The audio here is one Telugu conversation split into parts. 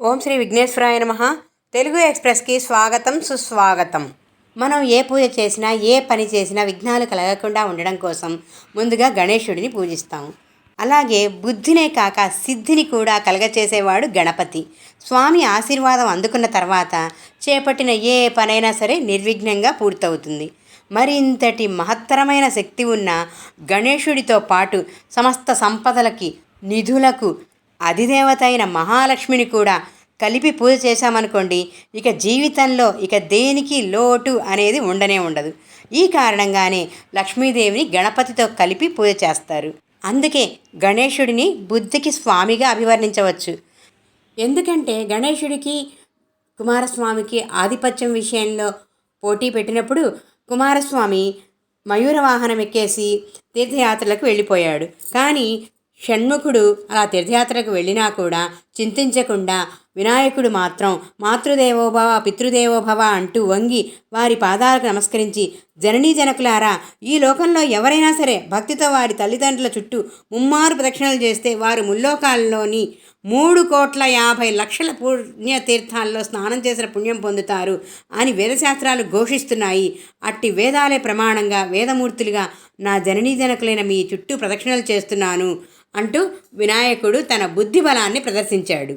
ఓం శ్రీ విఘ్నేశ్వరాయ నమ. తెలుగు ఎక్స్ప్రెస్కి స్వాగతం సుస్వాగతం. మనం ఏ పూజ చేసినా ఏ పని చేసినా విఘ్నాలు కలగకుండా ఉండడం కోసం ముందుగా గణేశుడిని పూజిస్తాం. అలాగే బుద్ధినే కాక సిద్ధిని కూడా కలగచేసేవాడు గణపతి. స్వామి ఆశీర్వాదం అందుకున్న తర్వాత చేపట్టిన ఏ పనైనా సరే నిర్విఘ్నంగా పూర్తవుతుంది. మరింతటి మహత్తరమైన శక్తి ఉన్న గణేశుడితో పాటు సమస్త సంపదలకి నిధులకు అధిదేవత అయిన మహాలక్ష్మిని కూడా కలిపి పూజ చేశామనుకోండి ఇక జీవితంలో ఇక దేనికి లోటు అనేది ఉండనే ఉండదు. ఈ కారణంగానే లక్ష్మీదేవిని గణపతితో కలిపి పూజ చేస్తారు. అందుకే గణేశుడిని బుద్ధికి స్వామిగా అభివర్ణించవచ్చు. ఎందుకంటే గణేశుడికి కుమారస్వామికి ఆధిపత్యం విషయంలో పోటీ పెట్టినప్పుడు కుమారస్వామి మయూర వాహనం ఎక్కేసి తీర్థయాత్రలకు వెళ్ళిపోయాడు. కానీ షణ్ముఖుడు అలా తీర్థయాత్రకు వెళ్ళినా కూడా చింతించకుండా వినాయకుడు మాత్రం మాతృదేవోభవ పితృదేవోభవ అంటూ వంగి వారి పాదాలకు నమస్కరించి జననీ జనకులారా ఈ లోకంలో ఎవరైనా సరే భక్తితో వారి తల్లిదండ్రుల చుట్టూ ముమ్మారు ప్రదక్షిణలు చేస్తే వారు ముల్లోకాల్లోని మూడు కోట్ల యాభై లక్షల పుణ్యతీర్థాల్లో స్నానం చేసిన పుణ్యం పొందుతారు అని వేదశాస్త్రాలు ఘోషిస్తున్నాయి. అట్టి వేదాలే ప్రమాణంగా వేదమూర్తులుగా నా జననీ జనకులైన మీ చుట్టూ ప్రదక్షిణలు చేస్తున్నాను. అంటూ వినాయకుడు తన బుద్ధి బలాన్ని ప్రదర్శించాడు.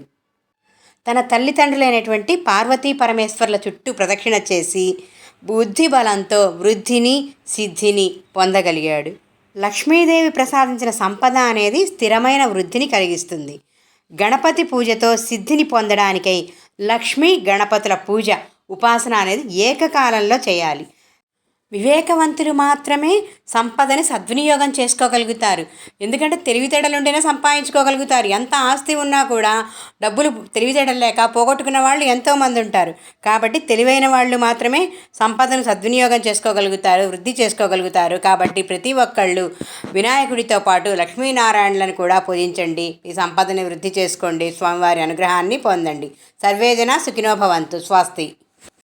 తన తల్లిదండ్రులైనటువంటి పార్వతీ పరమేశ్వర్ల చుట్టూ ప్రదక్షిణ చేసి బుద్ధి బలంతో వృద్ధిని సిద్ధిని పొందగలిగాడు. లక్ష్మీదేవి ప్రసాదించిన సంపద అనేది స్థిరమైన వృద్ధిని కలిగిస్తుంది. గణపతి పూజతో సిద్ధిని పొందడానికై లక్ష్మీ గణపతుల పూజ ఉపాసన అనేది ఏకకాలంలో చేయాలి. వివేకవంతులు మాత్రమే సంపదని సద్వినియోగం చేసుకోగలుగుతారు. ఎందుకంటే తెలివితేటలు ఉంటేనే సంపాదించుకోగలుగుతారు. ఎంత ఆస్తి ఉన్నా కూడా డబ్బులు తెలివితేటలు లేక పోగొట్టుకున్న వాళ్ళు ఎంతోమంది ఉంటారు. కాబట్టి తెలివైన వాళ్ళు మాత్రమే సంపదను సద్వినియోగం చేసుకోగలుగుతారు వృద్ధి చేసుకోగలుగుతారు. కాబట్టి ప్రతి ఒక్కళ్ళు వినాయకుడితో పాటు లక్ష్మీనారాయణలను కూడా పూజించండి. ఈ సంపదని వృద్ధి చేసుకోండి. స్వామివారి అనుగ్రహాన్ని పొందండి. సర్వేజన సుఖినోభవంతు స్వస్తి.